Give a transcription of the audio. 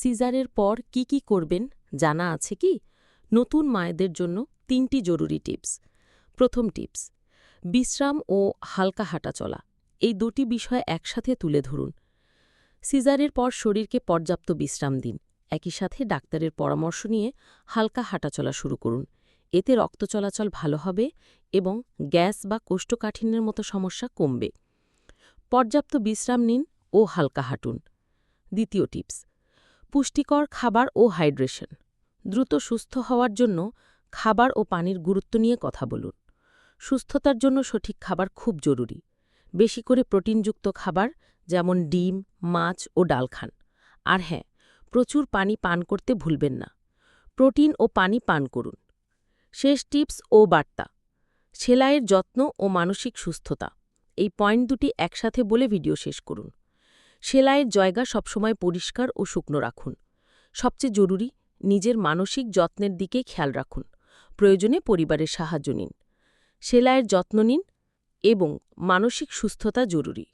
সিজারের পর কি কি করবেন জানা আছে কি? নতুন মায়েদের জন্য তিনটি জরুরি টিপস। প্রথম টিপস, বিশ্রাম ও হালকা হাঁটাচলা এই দুটি বিষয় একসাথে তুলে ধরুন। সিজারের পর শরীরকে পর্যাপ্ত বিশ্রাম দিন। একই সাথে ডাক্তারের পরামর্শ নিয়ে হালকা হাঁটাচলা শুরু করুন। এতে রক্ত চলাচল ভালো হবে এবং গ্যাস বা কোষ্ঠকাঠিন্যের মতো সমস্যা কমবে। পর্যাপ্ত বিশ্রাম নিন ও হালকা হাঁটুন। দ্বিতীয় টিপস পুষ্টিকর খাবার ও হাইড্রেশন। দ্রুত সুস্থ হওয়ার জন্য খাবার ও পানির গুরুত্ব নিয়ে কথা বলুন। সুস্থতার জন্য সঠিক খাবার খুব জরুরি। বেশি করে প্রোটিনযুক্ত খাবার, যেমন ডিম, মাছ ও ডাল খান। আর হ্যাঁ প্রচুর পানি পান করতে ভুলবেন না। প্রোটিন ও পানি পান করুন। শেষ টিপস ও বার্তা। সেলাইয়ের যত্ন ও মানসিক সুস্থতা। এই পয়েন্ট দুটি একসাথে বলে ভিডিও শেষ করুন। সেলাইয়ের জায়গা সবসময় পরিষ্কার ও শুকনো রাখুন। সবচেয়ে জরুরি, নিজের মানসিক যত্নের দিকে খেয়াল রাখুন। প্রয়োজনে পরিবারের সাহায্য নিন। সেলাইয়ের যত্ন নিন এবং মানসিক সুস্থতা জরুরি।